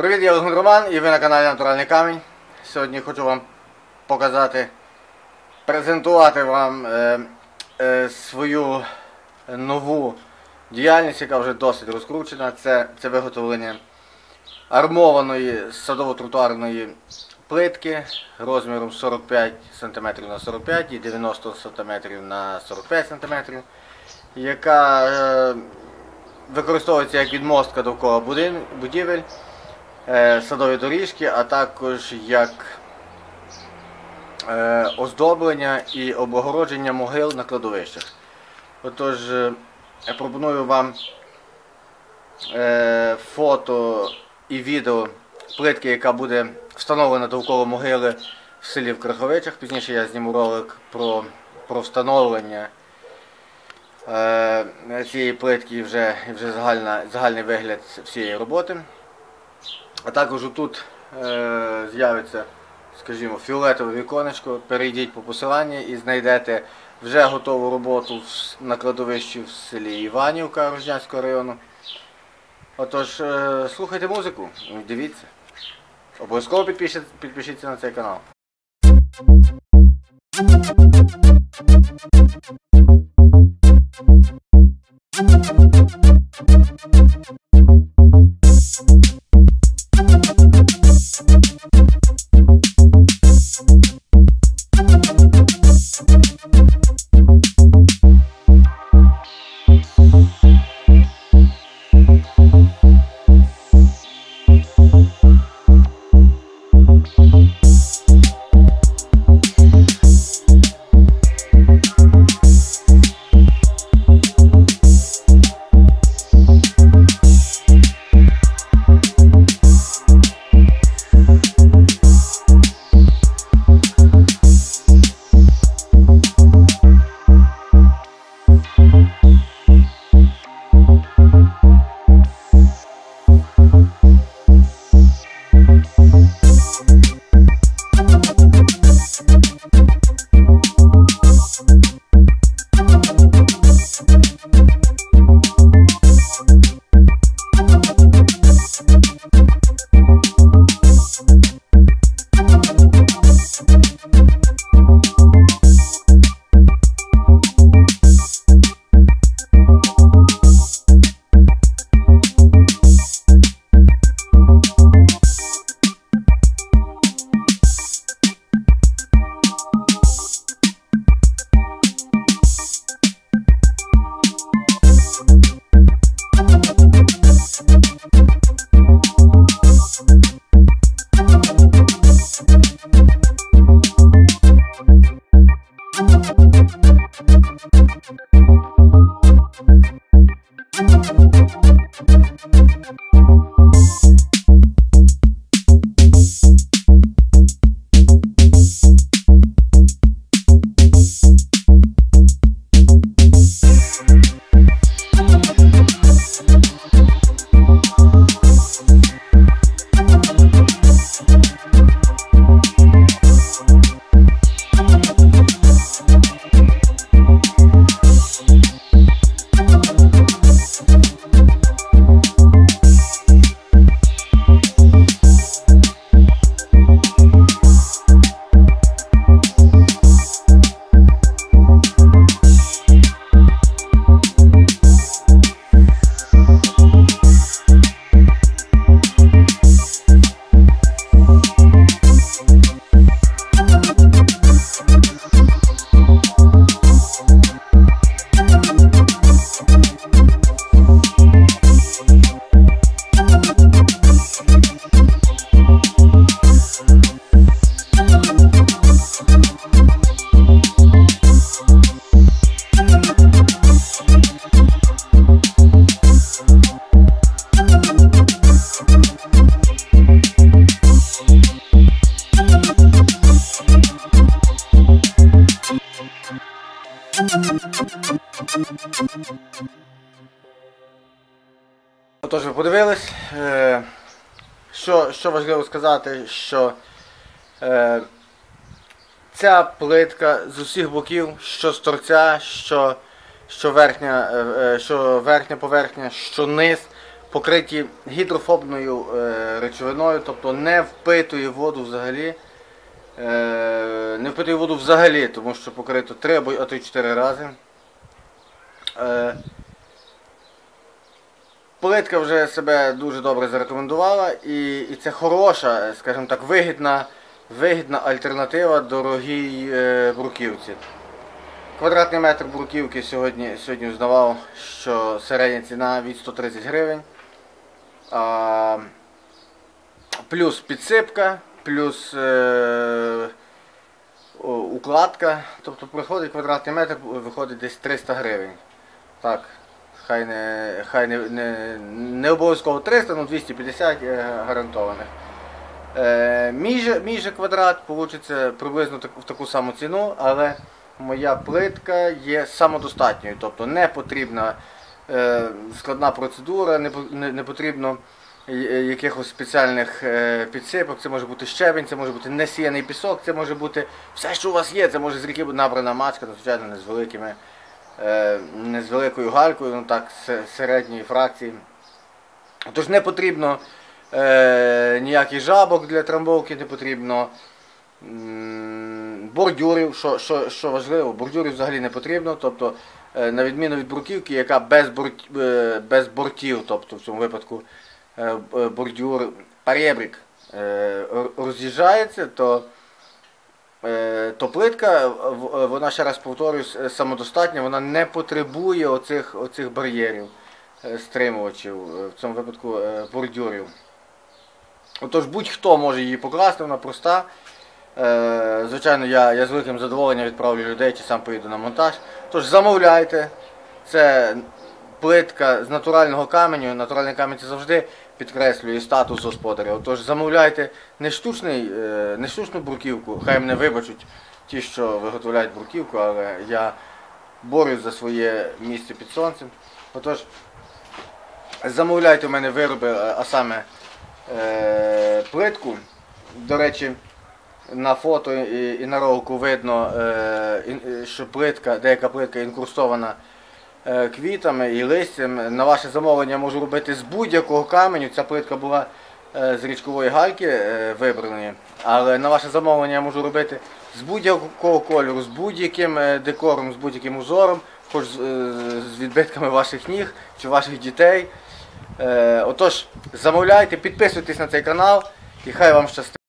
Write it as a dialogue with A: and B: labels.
A: Привіт, я Олег Роман і ви на каналі Натуральний Камінь. Сьогодні хочу вам показати, презентувати вам е, е, свою нову діяльність, яка вже досить розкручена. Це, це виготовлення армованої садово-тротуарної плитки розміром 45 см на 45 і 90 см на 45 см, яка е, використовується як відмостка довкола будівель, садові доріжки, а також як е, оздоблення і облагородження могил на кладовищах. Отож, е, я пропоную вам е, фото і відео плитки, яка буде встановлена довкола могили в селі в Краховичах. Пізніше я зніму ролик про, про встановлення е, цієї плитки вже, вже загальна, загальний вигляд всієї роботи. А також тут е, з'явиться, скажімо, фіолетове віконечко. Перейдіть по посиланню і знайдете вже готову роботу на кладовищі в селі Іванівка Рожнянського району. Отож, е, слухайте музику, дивіться. Обов'язково підпишіться, підпишіться на цей канал. Thank you. Отож, ви подивились. Е, Що, що важливо сказати, що е, ця плитка з усіх боків, що з торця, що, що, верхня, е, що верхня поверхня, що низ, покриті гідрофобною речовиною, тобто не впитує воду взагалі. Е, не впитує воду взагалі, тому що покрито 3 або а то й 4 рази. Е, Плитка вже себе дуже добре зарекомендувала і, і це хороша, скажімо так, вигідна, вигідна альтернатива дорогій е, бруківці. Квадратний метр бруківки сьогодні, сьогодні узнавав, що середня ціна від 130 гривень. А, плюс підсипка, плюс е, укладка. Тобто приходить квадратний метр, виходить десь 300 гривень. Так, хай не, хай не, не, не обов'язково 300, ну 250 е, гарантованих. Е, же, мій же квадрат вийде приблизно так, в таку саму ціну, але моя плитка є самодостатньою, тобто не потрібна е, складна процедура, не, не, не потрібно е, якихось спеціальних е, підсипок, це може бути щебень, це може бути несіяний пісок, це може бути все, що у вас є, це може з ріки набрана мачка, ну, звичайно, не з великими, е, не з великою галькою, ну так, се- середньої фракції. Тож не потрібно е, ніяких жабок для трамбовки, не потрібно бордюрів, що, що, що важливо, бордюрів взагалі не потрібно. Тобто, е, на відміну від бруківки, яка без, борт, е, без бортів, тобто в цьому випадку е, бордюр, перебрік е, роз'їжджається, то, е, то плитка, вона ще раз повторюсь, е, самодостатня, вона не потребує оцих, оцих бар'єрів е, стримувачів, е, в цьому випадку е, бордюрів. Отож, будь-хто може її покласти, вона проста. Е, Звичайно, я, я з великим задоволенням відправлю людей чи сам поїду на монтаж. Тож замовляйте. Це плитка з натурального каменю. Натуральний камінь це завжди підкреслює статус господаря. Отож замовляйте не, штучний, е, не штучну бруківку, хай мене вибачуть ті, що виготовляють бруківку, але я борюсь за своє місце під сонцем. Отож, замовляйте у мене вироби, а саме е, плитку. До речі, на фото і, і на ролику видно, е, е, що плитка, деяка плитка інкрустована е, квітами і листям. На ваше замовлення можу робити з будь-якого каменю. Ця плитка була е, з річкової гальки е, вибраної, але на ваше замовлення я можу робити з будь-якого кольору, з будь-яким е, декором, з будь-яким узором, хоч з, е, відбитками ваших ніг чи ваших дітей. Е, Отож, замовляйте, підписуйтесь на цей канал і хай вам щастить.